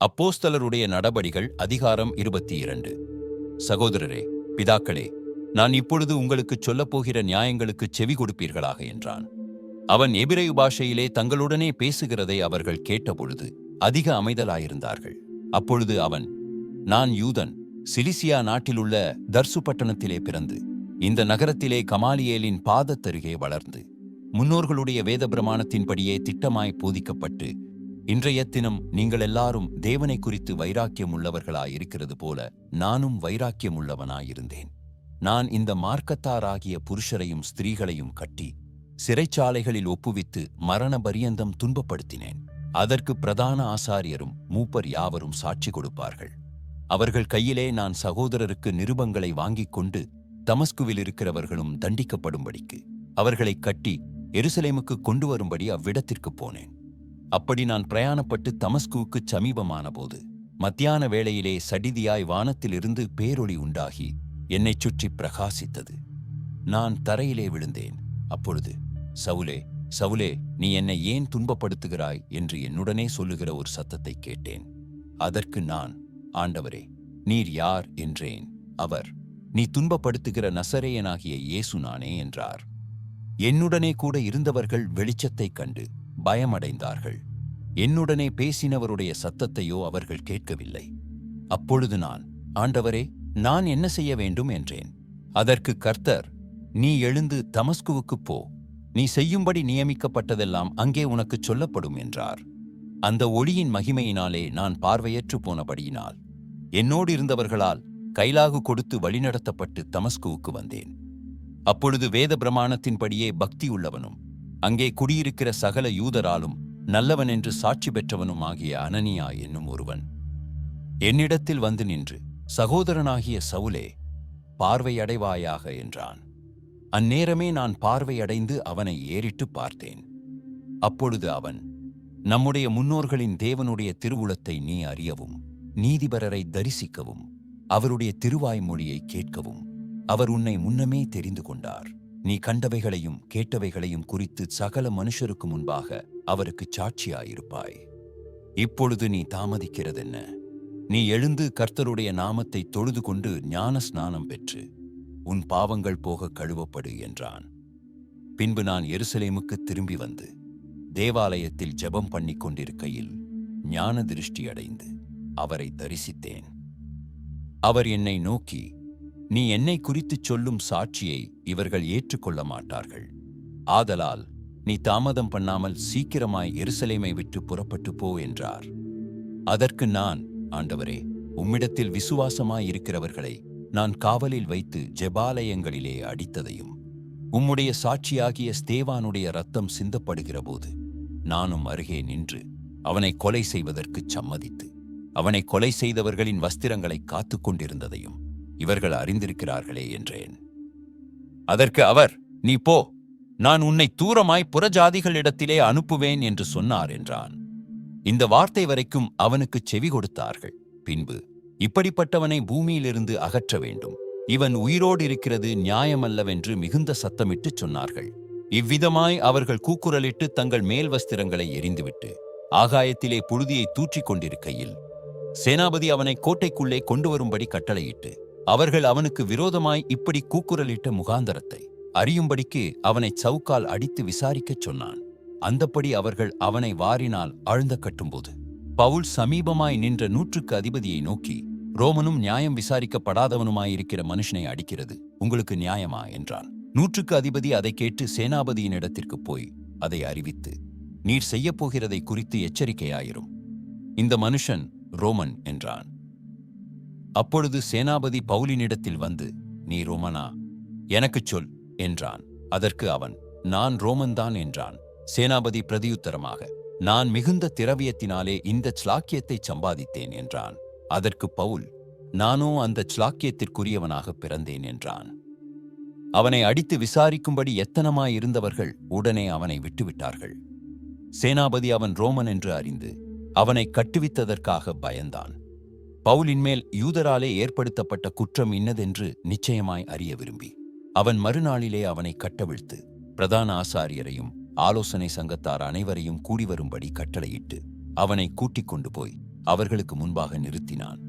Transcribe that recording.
அப்போஸ்தலருடைய நடபடிகள் அதிகாரம் இருபத்தி இரண்டு சகோதரரே பிதாக்களே நான் இப்பொழுது உங்களுக்குச் சொல்லப்போகிற நியாயங்களுக்குச் செவி கொடுப்பீர்களாக என்றான். அவன் எபிரேயு பாஷையிலே தங்களுடனே பேசுகிறதை அவர்கள் கேட்டபொழுது அதிக அமைதலாயிருந்தார்கள். அப்பொழுது அவன் நான் யூதன் சிலிசியா நாட்டிலுள்ள தர்சு பட்டணத்திலே பிறந்து இந்த நகரத்திலே கமாலியேலின் பாதத்தருகே வளர்ந்து முன்னோர்களுடைய வேத பிரமாணத்தின்படியே திட்டமாய் போதிக்கப்பட்டு இன்றைய தினம் நீங்கள் எல்லாரும் தேவனை குறித்து வைராக்கியம் உள்ளவர்களாயிருக்கிறது போல நானும் வைராக்கியம் உள்ளவனாயிருந்தேன் நான் இந்த மார்க்கத்தாராகிய புருஷரையும் ஸ்திரீகளையும் கட்டி சிறைச்சாலைகளில் ஒப்புவித்து மரண பரியந்தம் துன்பப்படுத்தினேன். அதற்கு பிரதான ஆசாரியரும் மூப்பர் யாவரும் சாட்சி கொடுப்பார்கள். அவர்கள் கையிலே நான் சகோதரருக்கு நிருபங்களை வாங்கிக் கொண்டு தமஸ்குவில் இருக்கிறவர்களும் தண்டிக்கப்படும்படிக்கு அவர்களைக் கட்டி எருசலேமுக்கு கொண்டு வரும்படி அவ்விடத்திற்கு போனேன். அப்படி நான் பிரயாணப்பட்டு தமஸ்குவுக்குச் சமீபமான போது மத்தியான வேளையிலே சடிதியாய் வானத்திலிருந்து பேரொளி உண்டாகி என்னைச் சுற்றி பிரகாசித்தது. நான் தரையிலே விழுந்தேன். அப்பொழுது சவுலே சவுலே நீ என்னை ஏன் துன்பப்படுத்துகிறாய்? என்று என்னுடனே சொல்லுகிற ஒரு சத்தத்தை கேட்டேன். அதற்கு நான் ஆண்டவரே நீர் யார்? என்றேன். அவர் நீ துன்பப்படுத்துகிற நசரேயனாகிய இயேசு நானே என்றார். என்னுடனே கூட இருந்தவர்கள் வெளிச்சத்தைக் கண்டு பயமடைந்தார்கள். என்னுடனே பேசினவருடைய சத்தத்தையோ அவர்கள் கேட்கவில்லை. அப்பொழுது நான் ஆண்டவரே நான் என்ன செய்ய வேண்டும்? என்றேன். அதற்கு கர்த்தர் நீ எழுந்து தமஸ்குவுக்குப் போ. நீ செய்யும்படி நியமிக்கப்பட்டதெல்லாம் அங்கே உனக்குச் சொல்லப்படும் என்றார். அந்த ஒளியின் மகிமையினாலே நான் பார்வையற்று போனபடியினால் என்னோடு இருந்தவர்களால் கைலாகு கொடுத்து வழிநடத்தப்பட்டு தமஸ்குவுக்கு வந்தேன். அப்பொழுது வேத பிரமாணத்தின்படியே பக்தியுள்ளவனும் அங்கே குடியிருக்கிற சகல யூதராலும் நல்லவன் என்று சாட்சி பெற்றவனும் ஆகிய அனனியா என்னும் ஒருவன். என்னிடத்தில் வந்து நின்று சகோதரனாகிய சவுலே பார்வையடைவாயாக என்றான். அந்நேரமே நான் பார்வையடைந்து அவனை ஏறிட்டு பார்த்தேன். அப்பொழுது அவன் நம்முடைய முன்னோர்களின் தேவனுடைய திருவுளத்தை நீ அறியவும் நீதிபரரை தரிசிக்கவும் அவருடைய திருவாய்மொழியை கேட்கவும் அவர் உன்னை முன்னமே தெரிந்து கொண்டார். நீ கண்டவைகளையும் கேட்டவைகளையும் குறித்து சகல மனுஷருக்கு முன்பாக அவருக்கு சாட்சியாயிருப்பாய். இப்பொழுது நீ தாமதிக்கிறதென்ன? நீ எழுந்து கர்த்தருடைய நாமத்தை தொழுது கொண்டு ஞான ஸ்நானம் பெற்று உன் பாவங்கள் போக கழுவப்படு என்றான். பின்பு நான் எருசலேமுக்கு திரும்பி வந்து தேவாலயத்தில் ஜெபம் பண்ணிக் கொண்டிருக்கையில் ஞான திருஷ்டி அடைந்து அவரை தரிசித்தேன். அவர் என்னை நோக்கி நீ என்னை குறித்துச் சொல்லும் சாட்சியை இவர்கள் ஏற்றுக்கொள்ள மாட்டார்கள். ஆதலால் நீ தாமதம் பண்ணாமல் சீக்கிரமாய் எருசலேமை விட்டு புறப்பட்டு போ என்றார். அதற்கு நான் ஆண்டவரே உம்மிடத்தில் விசுவாசமாயிருக்கிறவர்களை நான் காவலில் வைத்து ஜெபாலயங்களிலே அடித்ததையும் உம்முடைய சாட்சியாகிய ஸ்தேவானுடைய ரத்தம் சிந்தப்படுகிறபோது நானும் அருகே நின்று அவனை கொலை செய்வதற்குச் சம்மதித்து அவனை கொலை செய்தவர்களின் வஸ்திரங்களை காத்துக் கொண்டிருந்ததையும் இவர்கள் அறிந்திருக்கிறார்களே என்றேன். அதற்கு அவர் நீ போ நான் உன்னை தூரமாய் புறஜாதிகளிடத்திலே அனுப்புவேன் என்று சொன்னார் என்றான். இந்த வார்த்தை வரைக்கும் அவனுக்குச் செவி கொடுத்தார்கள். பின்பு இப்படிப்பட்டவனை பூமியிலிருந்து அகற்ற வேண்டும். இவன் உயிரோடு இருக்கிறது நியாயமல்லவென்று மிகுந்த சத்தமிட்டுச் சொன்னார்கள். இவ்விதமாய் அவர்கள் கூக்குரலிட்டு தங்கள் மேல் வஸ்திரங்களை எரிந்துவிட்டு ஆகாயத்திலே புழுதியை தூற்றிக் கொண்டிருக்கையில் சேனாபதி அவனை கோட்டைக்குள்ளே கொண்டு வரும்படி கட்டளையிட்டு அவர்கள் அவனுக்கு விரோதமாய் இப்படி கூக்குரலிட்ட முகாந்தரத்தை அறியும்படிக்கு அவனை சவுக்கால் அடித்து விசாரிக்கச் சொன்னான். அந்தப்படி அவர்கள் அவனை வாரினால் ஆழ்ந்த கட்டும்போது பவுல் சமீபமாய் நின்ற நூற்றுக்கு அதிபதியை நோக்கி ரோமனும் நியாயம் விசாரிக்கப்படாதவனுமாயிருக்கிற மனுஷனை அடிக்கிறது உங்களுக்கு நியாயமா? என்றான். நூற்றுக்கு அதிபதி அதை கேட்டு சேனாபதியின் இடத்திற்கு போய் அதை அறிவித்து நீர் செய்யப்போகிறதை குறித்து எச்சரிக்கையாயிரும். இந்த மனுஷன் ரோமன் என்றான். அப்பொழுது சேனாபதி பவுலினிடத்தில் வந்து நீ ரோமனா? எனக்குச் சொல் என்றான். அதற்கு அவன் நான் ரோமன்தான் என்றான். சேனாபதி பிரதியுத்தரமாக நான் மிகுந்த திரவியத்தினாலே இந்த ஸ்லாக்கியத்தை சம்பாதித்தேன் என்றான். அதற்கு பவுல் நானோ அந்த ஸ்லாக்கியத்திற்குரியவனாக பிறந்தேன் என்றான். அவனை அடித்து விசாரிக்கும்படி எத்தனமாயிருந்தவர்கள் உடனே அவனை விட்டுவிட்டார்கள். சேனாபதி அவன் ரோமன் என்று அறிந்து அவனை கட்டுவித்ததற்காக பயந்தான். பவுலின் மேல் யூதராலே ஏற்படுத்தப்பட்ட குற்றம் இன்னதென்று நிச்சயமாய் அறிய விரும்பி. அவன் மறுநாளிலே அவனை கட்டவிழ்த்து பிரதான ஆசாரியரையும் ஆலோசனை சங்கத்தார் அனைவரையும் கூடி வரும்படி கட்டளையிட்டு அவனை கூட்டிக் கொண்டு போய் அவர்களுக்கு முன்பாக நிறுத்தினான்.